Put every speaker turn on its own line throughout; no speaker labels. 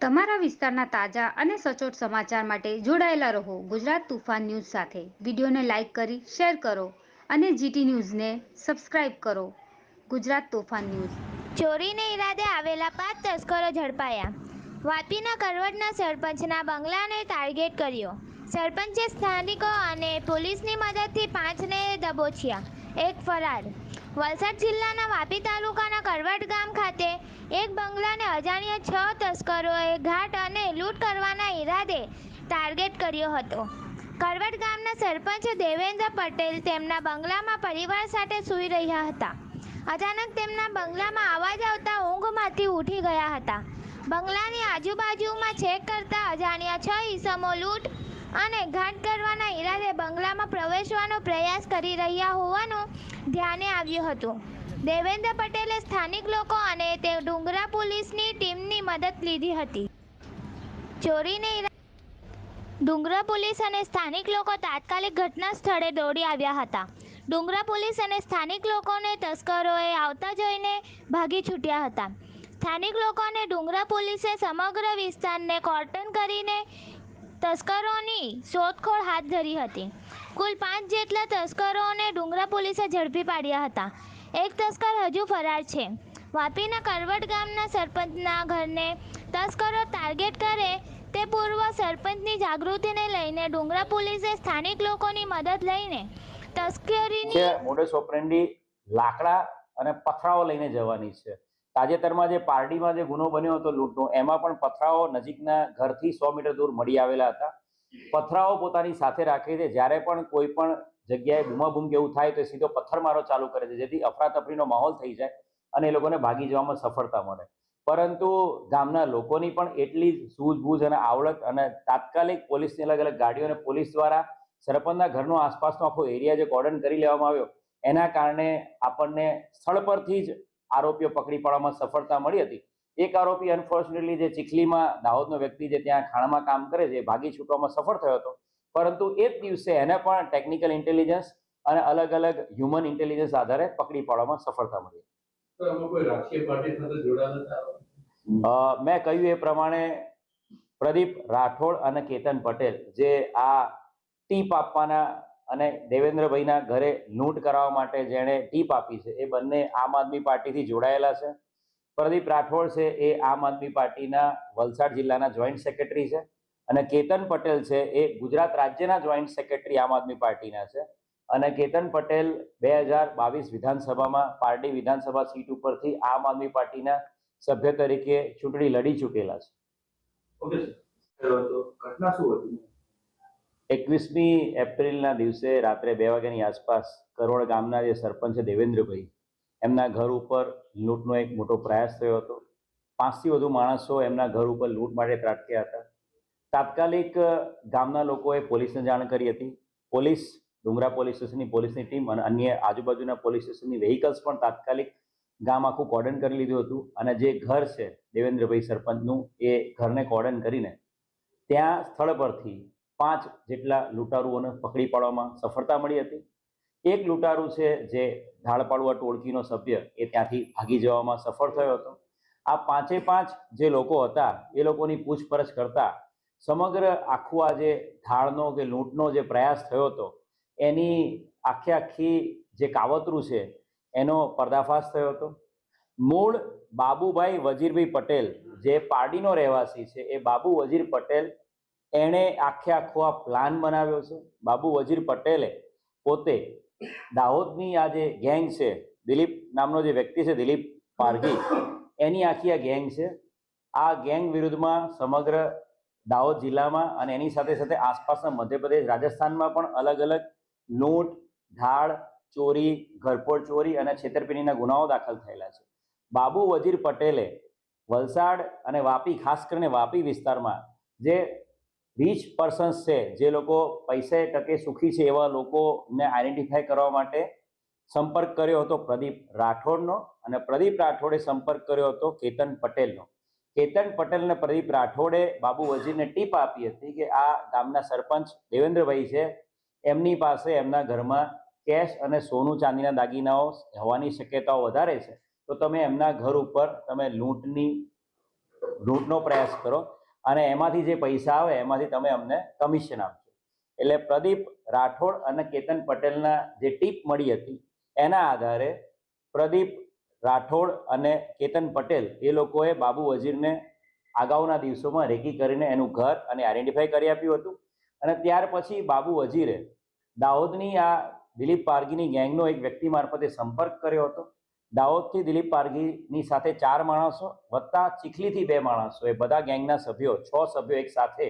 તમારા વિસ્તારના તાજા અને સચોટ સમાચાર માટે જોડાયેલા રહો ગુજરાત તુફાન ન્યૂઝ સાથે. વિડીયોને લાઇક કરી, શેર કરો અને જીટી ન્યૂઝને સબસ્ક્રાઇબ કરો. ગુજરાત તોફાન ન્યૂઝ.
ચોરીને ઈરાદે આવેલા પાંચ તસ્કરો ઝડપાયા. વાપીના કરવટના સરપંચના બંગલાને ટાર્ગેટ કર્યો. સરપંચે સ્થાનિકો અને પોલીસની મદદથી પાંચને દબોચ્યા. એક ફરાર. વલસાડ જિલ્લાના વાપી તાલુકાના કરવટ ગામ ખાતે એક બંગલાને અજાણ્યા છ તસ્કરોએ ઘાટ અને લૂંટ કરવાના ઈરાદે ટાર્ગેટ કર્યો હતો. કરવટ ગામના સરપંચ દેવેન્દ્ર પટેલ તેમના બંગલામાં પરિવાર સાથે સૂઈ રહ્યા હતા. અચાનક તેમના બંગલામાં અવાજ આવતા ઊંઘમાંથી ઉઠી ગયા હતા. બંગલાની આજુબાજુમાં ચેક કરતા અજાણ્યા છ ઈસમો લૂંટ અને ઘાટ કરવાના ઈરાદે બંગલામાં પ્રવેશવાનો પ્રયાસ કરી રહ્યા હોવાનું ધ્યાને આવ્યું હતું. દેવેન્દ્ર પટેલે સ્થાનિક લોકો અને તે ડુંગરા પોલીસની ટીમની મદદ લીધી હતી. ચોરીને ડુંગરા પોલીસ અને સ્થાનિક લોકો તાત્કાલિક ઘટના સ્થળે દોડી આવ્યા હતા. ડુંગરા પોલીસ અને સ્થાનિક લોકોને તસ્કરોએ આવતા જોઈને ભાગી છૂટ્યા હતા. સ્થાનિક લોકો અને ડુંગરા પોલીસે સમગ્ર વિસ્તારને કોર્ટન કરીને તસ્કરોની શોધખોળ હાથ ધરી હતી. કુલ પાંચ જેટલા તસ્કરોને ડુંગરા પોલીસે ઝડપી પાડ્યા હતા. એક તસ્કર હજુ ફરાર છે. વાપીના કરવટ ગામના સરપંચના ઘરને તસ્કરો ટાર્ગેટ કરે તે પૂર્વ સરપંચની જાગૃતિને લઈને ડુંગરા પોલીસે સ્થાનિક લોકોની મદદ લઈને તસ્કરીની
મોડસ ઓપરેન્ડી લાકડા અને પથરાઓ લઈને જવાની છે. તાજેતરમાં જે પાર્ટીમાં જે ગુનો બન્યો હતો લૂંટનો, એમાં પણ પથરાઓ નજીકના ઘરથી સો મીટર દૂર મળી આવેલા હતા. પથરાઓ પોતાની સાથે રાખે છે જ્યારે પણ કોઈ પણ જગ્યાએ બૂમાબૂમ કે એવું થાય તો સીધો પથ્થરમારો ચાલુ કરે છે, જેથી અફરાતફરીનો માહોલ થઈ જાય અને એ લોકોને ભાગી જવામાં સફળતા મળે. પરંતુ ગામના લોકોની પણ એટલી જ સૂઝબૂઝ અને આવડત અને તાત્કાલિક પોલીસની અલગ અલગ ગાડીઓ અને પોલીસ દ્વારા સરપંચના ઘરનો આસપાસનો આખો એરિયા જે કોર્ડન કરી લેવામાં આવ્યો, એના કારણે આપણને સ્થળ પરથી જ આરોપીઓ પકડી પાડવામાં સફળતા મળી હતી. એક આરોપી અનફોર્ચ્યુનેટલી જે ચીખલીમાં દાહોદનો વ્યક્તિ જે ત્યાં ખાણમાં કામ કરે છે ભાગી છૂટવામાં સફળ થયો હતો. પરંતુ એ જ દિવસે એને પણ ટેકનિકલ ઇન્ટેલિજન્સ અને અલગ અલગ હ્યુમન ઇન્ટેલિજન્સ આધારે પકડી પાડવામાં સફળતા મળી મેં કહ્યું એ પ્રમાણે પ્રદીપ રાઠોડ અને કેતન પટેલ જે આ ટીપ આપવાના અને દેવેન્દ્રભાઈના ઘરે લૂંટ કરાવવા માટે જેણે ટીપ આપી છે, એ બંને આમ આદમી પાર્ટીથી જોડાયેલા છે. પ્રદીપ રાઠોડ છે, એ આમ આદમી પાર્ટીના વલસાડ જિલ્લાના જોઈન્ટ સેક્રેટરી છે અને કેતન પટેલ છે, એ ગુજરાત રાજ્યના જોઈન્ટ સેક્રેટરી આમ આદમી પાર્ટીના છે. અને કેતન પટેલ બે હજાર બાવીસ વિધાનસભામાં પાર્ટી વિધાનસભા સીટ ઉપરથી આમ આદમી પાર્ટીના સભ્ય તરીકે ચૂંટણી લડી ચૂકેલા છે.
ઘટના શું હતી?
એકવીસમી એપ્રિલના દિવસે રાત્રે બે વાગ્યાની આસપાસ કરોડ ગામના જે સરપંચ છે દેવેન્દ્રભાઈ, એમના ઘર ઉપર લૂંટનો એક મોટો પ્રયાસ થયો હતો. પાંચથી વધુ માણસો એમના ઘર ઉપર લૂંટ માટે ત્રાટક્યા હતા. તાત્કાલિક ગામના લોકોએ પોલીસને જાણ કરી હતી. પોલીસ, ડુંગરા પોલીસ સ્ટેશનની પોલીસની ટીમ અને અન્ય આજુબાજુના પોલીસ સ્ટેશનની વેહિકલ્સ પણ તાત્કાલિક ગામ આખું કોર્ડન કરી લીધું હતું અને જે ઘર છે દેવેન્દ્રભાઈ સરપંચનું એ ઘરને કોર્ડન કરીને ત્યાં સ્થળ પરથી પાંચ જેટલા લૂંટારુઓને પકડી પાડવામાં સફળતા મળી હતી. એક લૂંટારુ છે જે ઢાળપાડુઆ ટોળકીનો સભ્ય એ ત્યાંથી ભાગી જવામાં સફળ થયો હતો. આ પાંચે પાંચ જે લોકો હતા એ લોકોની પૂછપરછ કરતા સમગ્ર આખું આ જે ઢાળનો કે લૂંટનો જે પ્રયાસ થયો હતો, એની આખે આખી જે કાવતરું છે એનો પર્દાફાશ થયો હતો. મૂળ બાબુભાઈ વજીરભાઈ પટેલ જે પારડીનો રહેવાસી છે એ બાબુ વજીર પટેલ એણે આખે આખો આ પ્લાન બનાવ્યો છે. બાબુ વજીર પટેલે પોતે દાહોદની આ જે ગેંગ છે, દિલીપ નામનો જે વ્યક્તિ છે, દિલીપ પારગી એની આખી આ ગેંગ છે. આ ગેંગ વિરુદ્ધમાં સમગ્ર દાહોદ જિલ્લામાં અને એની સાથે સાથે આસપાસના મધ્યપ્રદેશ, રાજસ્થાનમાં પણ અલગ અલગ લૂંટ, ઢાળ, ચોરી, ઘરફોડ ચોરી અને છેતરપિંડીના ગુનાઓ દાખલ થયેલા છે. બાબુ વજીર પટેલે વલસાડ અને વાપી, ખાસ કરીને વાપી વિસ્તારમાં જે રીચ પર્સન્સ છે, જે લોકો પૈસે ટકે સુખી છે એવા લોકોને આઈડેન્ટિફાય કરવા માટે સંપર્ક કર્યો હતો પ્રદીપ રાઠોડનો અને પ્રદીપ રાઠોડે સંપર્ક કર્યો હતો કેતન પટેલનો. કેતન પટેલ અને પ્રદીપ રાઠોડે બાબુ વજીરને ટીપ આપી હતી કે આ ગામના સરપંચ દેવેન્દ્રભાઈ છે, એમની પાસે એમના ઘરમાં કેશ અને સોનું ચાંદીના દાગીનાઓ હોવાની શક્યતાઓ વધારે છે. તો તમે એમના ઘર ઉપર તમે લૂંટની, લૂંટનો પ્રયાસ કરો. અને એમાંથી જે પૈસા આવે, એમાંથી તમે અમને કમિશન આપજો. એટલે પ્રદીપ રાઠોડ અને કેતન પટેલના જે ટીપ મળી હતી, એના આધારે પ્રદીપ રાઠોડ અને કેતન પટેલ એ લોકોએ બાબુ વજીરને અગાઉના દિવસોમાં રેકી કરીને એનું ઘર અને આઈડેન્ટિફાઈ કરી આપ્યું હતું. અને ત્યાર પછી બાબુ વજીરે દાહોદની આ દિલીપ પારગીની ગેંગનો એક વ્યક્તિ મારફતે સંપર્ક કર્યો હતો. દાહોદથી દિલીપ પારગીની સાથે ચાર માણસો વત્તા ચીખલીથી બે માણસો. એ બધા ગેંગના સભ્યો, છ સભ્યો એક સાથે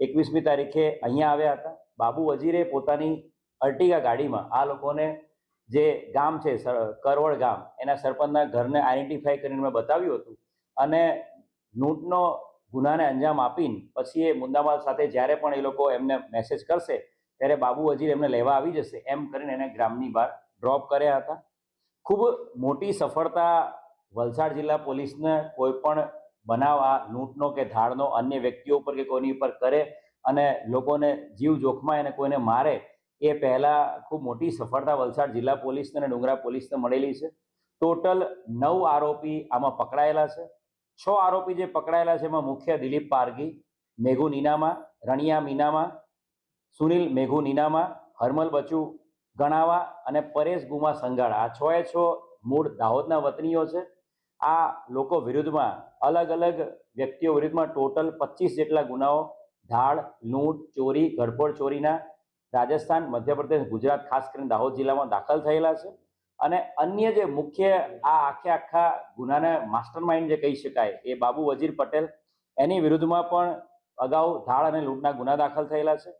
એકવીસમી તારીખે અહીંયા આવ્યા હતા. બાબુ વજીરે પોતાની અર્ટિગા ગાડીમાં આ લોકોને જે ગામ છે કરવળ ગામ, એના સરપંચના ઘરને આઈડેન્ટિફાઈ કરીને મેં બતાવ્યું હતું. અને લૂંટનો ગુનાને અંજામ આપીને પછી એ મુદ્દામાલ સાથે જ્યારે પણ એ લોકો એમને મેસેજ કરશે, ત્યારે બાબુ વજીર એમને લેવા આવી જશે. એમ કરીને એને ગ્રામની બહાર ડ્રોપ કર્યા હતા. ખૂબ મોટી સફળતા વલસાડ જિલ્લા પોલીસને કોઈ પણ બનાવ આ લૂંટનો કે ધાડનો અન્ય વ્યક્તિઓ ઉપર કે કોઈની ઉપર કરે અને લોકોને જીવ જોખમાય અને કોઈને મારે, એ પહેલાં ખૂબ મોટી સફળતા વલસાડ જિલ્લા પોલીસને અને ડુંગરા પોલીસને મળેલી છે. ટોટલ નવ આરોપી આમાં પકડાયેલા છે. છ આરોપી જે પકડાયેલા છે એમાં મુખ્ય દિલીપ પારગી મેઘુ નીનામા, રણિયા મીનામા, સુનિલ મેઘુ નીનામા, હરમલ બચુ ગણાવા અને પરેશ ગુમા સંગાળા. આ છ એ છ મૂળ દાહોદના વતનીઓ છે. આ લોકો વિરુદ્ધમાં અલગ અલગ વ્યક્તિઓ વિરુદ્ધમાં ટોટલ પચીસ જેટલા ગુનાઓ, ધાડ, લૂંટ, ચોરી ગડબડ ચોરીના રાજસ્થાન, મધ્યપ્રદેશ, ગુજરાત, ખાસ કરીને દાહોદ જિલ્લામાં દાખલ થયેલા છે. અને અન્ય જે મુખ્ય આ આખે આખા ગુનાના માસ્ટર માઇન્ડ જે કહી શકાય એ બાબુ વજીર પટેલ એની વિરુદ્ધમાં પણ અગાઉ ધાડ અને લૂંટના ગુના દાખલ થયેલા છે.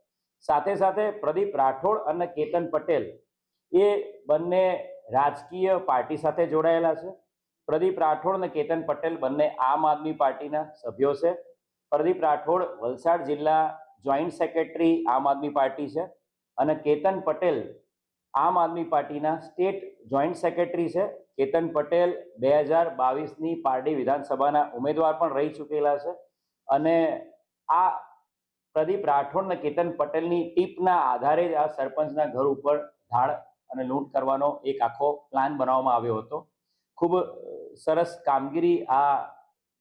સાથે સાથે પ્રદીપ રાઠોડ અને કેતન પટેલ એ બંને રાજકીય પાર્ટી સાથે જોડાયેલા છે. પ્રદીપ રાઠોડ અને કેતન પટેલ બંને આમ આદમી પાર્ટીના સભ્યો છે. પ્રદીપ રાઠોડ વલસાડ જિલ્લા જોઈન્ટ સેક્રેટરી આમ આદમી પાર્ટી છે અને કેતન પટેલ આમ આદમી પાર્ટીના સ્ટેટ જોઈન્ટ સેક્રેટરી છે. કેતન પટેલ બે હજાર બાવીસની પારડી વિધાનસભાના ઉમેદવાર પણ રહી ચૂકેલા છે અને આ પ્રદીપ રાઠોડ અને કેતન પટેલની ટીપના આધારે જ આ સરપંચના ઘર ઉપર ધાડ અને લૂંટ કરવાનો એક આખો પ્લાન બનાવવામાં આવ્યો હતો. ખૂબ સરસ કામગીરી આ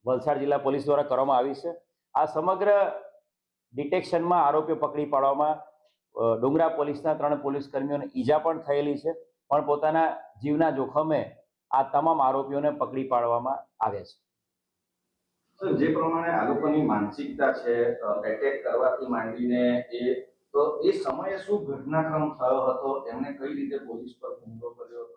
વલસાડ જિલ્લા પોલીસ દ્વારા કરવામાં આવી છે. આ સમગ્ર ડિટેક્શનમાં આરોપીઓ પકડી પાડવામાં ડુંગરા પોલીસના ત્રણ પોલીસ કર્મીઓને ઈજા પણ થયેલી છે. પણ પોતાના જીવના જોખમે આ તમામ આરોપીઓને પકડી પાડવામાં આવ્યા છે.
જે પ્રમાણે આ લોકોની માનસિકતા છે એટેક કરવાથી માંડીને એ, તો એ સમયે શું ઘટનાક્રમ થયો હતો, એમને કઈ રીતે પોલીસ પર હુમલો કર્યો હતો?